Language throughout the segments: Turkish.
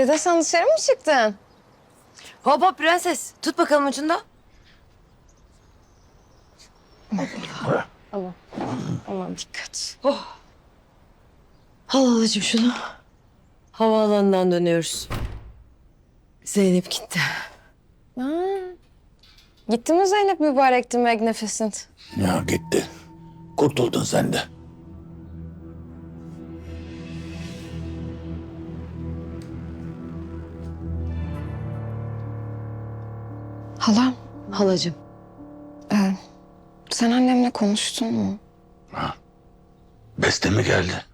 Dede sen dışarı mı çıktın? Hop hop prenses. Tut bakalım ucunda. Aman dikkat. Al halacığım şunu. Havaalanından dönüyoruz. Zeynep gitti. Ha. Gitti mi Zeynep mübarekti Magnificent? Ya gitti. Kurtuldun sen de. Halam, Halacığım. e, sen annemle konuştun mu? Beste mi geldi?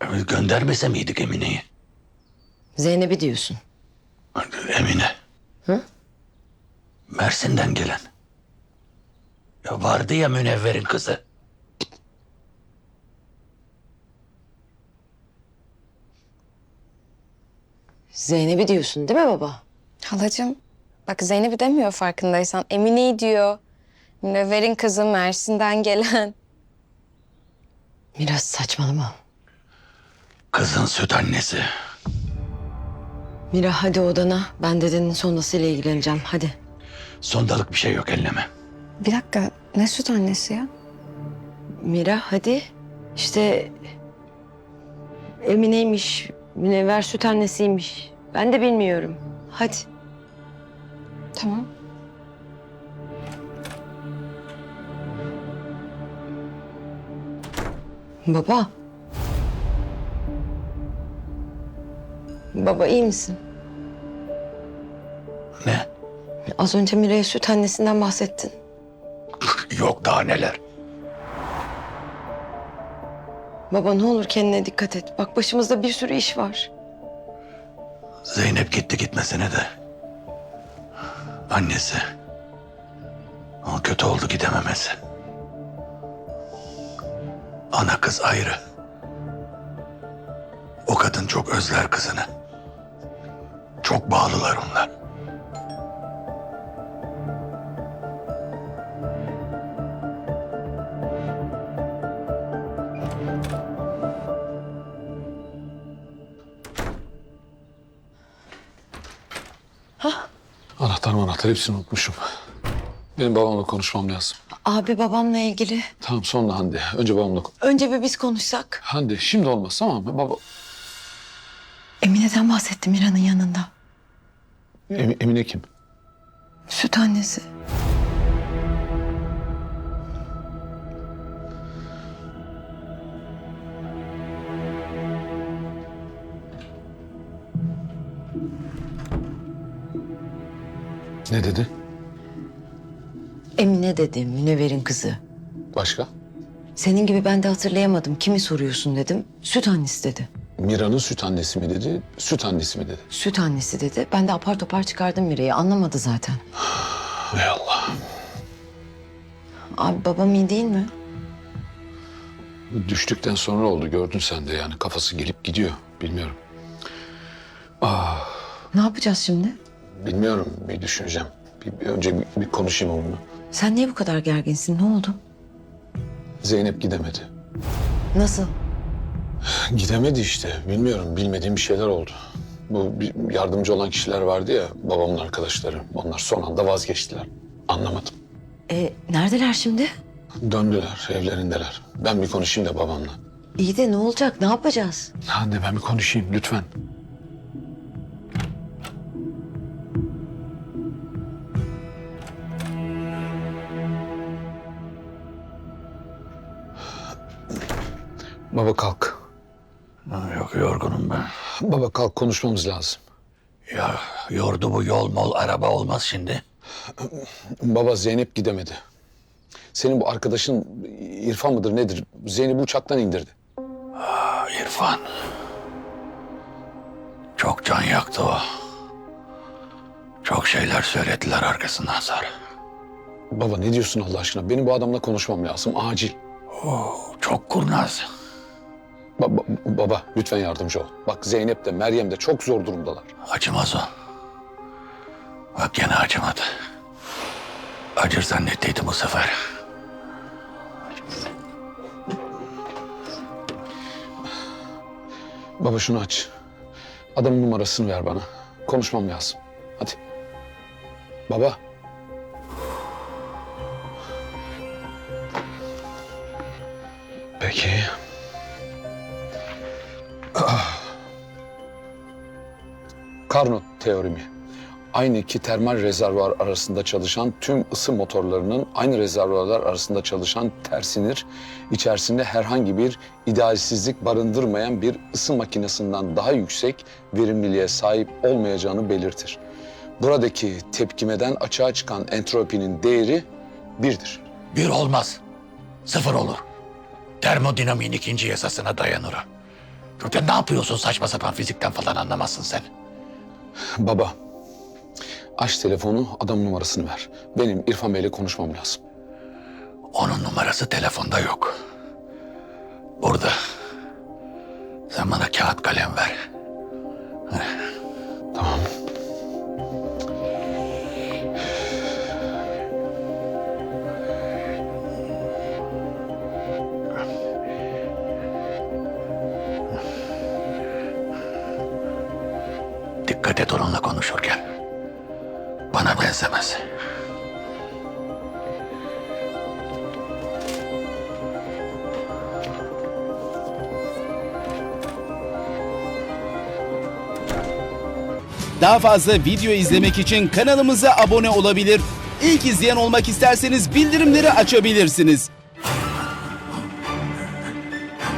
E, Göndermese miydik Emine'yi? Zeynep'i diyorsun. Emine. Hı? Mersin'den gelen. Ya vardı ya Münevver'in kızı. Zeynep'i diyorsun değil mi baba? Halacığım, bak Zeynep'i demiyor farkındaysan. Emine'yi diyor. Münevver'in kızı Mersin'den gelen. Biraz saçmalama. Kızın süt annesi. Mira hadi odana. Ben dedenin sondasıyla ilgileneceğim. Hadi. Sondalık bir şey yok elleme. Bir dakika, ne süt annesi ya? Mira hadi. İşte Emine'ymiş. Münevver süt annesiymiş. Ben de bilmiyorum. Hadi. Tamam. Baba. Baba iyi misin? Ne? Az önce Mira'ya süt annesinden bahsettin. Yok daha neler. Baba ne olur kendine dikkat et. Bak başımızda bir sürü iş var. Zeynep gitti gitmesine de. Annesi. O kötü oldu gidememesi. Ana kız ayrı. O kadın çok özler kızını. Çok bağlılar onlar. Anahtar anahtar hepsini unutmuşum. Benim babamla konuşmam lazım. Abi babamla ilgili. Tamam sonra Hande. Önce babamla kon- Önce bir biz konuşsak. Hande şimdi olmaz tamam mı? Baba... Emine'den bahsettim Mira'nın yanında. Em- Emine kim? Süt annesi. Ne dedi? Emine dedi Münevver'in kızı. Başka? Senin gibi ben de hatırlayamadım. Kimi soruyorsun dedim. Süt annesi dedi. Mira'nın süt annesi mi dedi, süt annesi mi dedi? Süt annesi dedi. Ben de apar topar çıkardım Mira'yı. Anlamadı zaten. Hay Allah. Abi babam iyi değil mi? Düştükten sonra oldu gördün sen de yani kafası gelip gidiyor. Bilmiyorum. Ne yapacağız şimdi? Bilmiyorum bir düşüneceğim. Bir, bir önce bir, bir konuşayım onunla. Sen niye bu kadar gerginsin? Ne oldu? Zeynep gidemedi. Nasıl? Gidemedi işte. Bilmiyorum. Bilmediğim bir şeyler oldu. Bu bir yardımcı olan kişiler vardı ya babamın arkadaşları. Onlar son anda vazgeçtiler. Anlamadım. E, neredeler şimdi? Döndüler, evlerindeler. Ben bir konuşayım da babamla. İyi de ne olacak? Ne yapacağız? Hande ben bir konuşayım lütfen. Baba kalk. Ha, Yok yorgunum ben. Baba kalk konuşmamız lazım. Ya yordu bu yol mol araba olmaz şimdi. Baba Zeynep gidemedi. Senin bu arkadaşın İrfan mıdır nedir? Zeynep'i uçaktan indirdi. Ha, İrfan. Çok can yaktı o. Çok şeyler söylediler arkasından sonra. Baba ne diyorsun Allah aşkına? Benim bu adamla konuşmam lazım acil. Çok kurnaz. Ba- ba- baba lütfen yardımcı ol. Bak Zeynep de Meryem de çok zor durumdalar. Acımaz o. Bak gene acımadı. Acır zannettiydim bu sefer. Baba şunu aç. Adamın numarasını ver bana. Konuşmam lazım. Hadi. Baba. Carnot teoremi. Aynı iki termal rezervuar arasında çalışan tüm ısı motorlarının aynı rezervuarlar arasında çalışan tersinir, içerisinde herhangi bir idealsizlik barındırmayan bir ısı makinesinden daha yüksek verimliliğe sahip olmayacağını belirtir. Buradaki tepkimeden açığa çıkan entropinin değeri birdir. Bir olmaz. Sıfır olur. Termodinamiğin ikinci yasasına dayanır. Türkan ne yapıyorsun saçma sapan fizikten falan anlamazsın sen. Baba, aç telefonu, adam numarasını ver. Benim İrfan Bey'le konuşmam lazım. Onun numarası telefonda yok. Burada. Sen bana kağıt kalem ver. Tamam. Dikkat et onunla konuşurken. Bana benzemez. Daha fazla video izlemek için kanalımıza abone olabilir. İlk izleyen olmak isterseniz bildirimleri açabilirsiniz.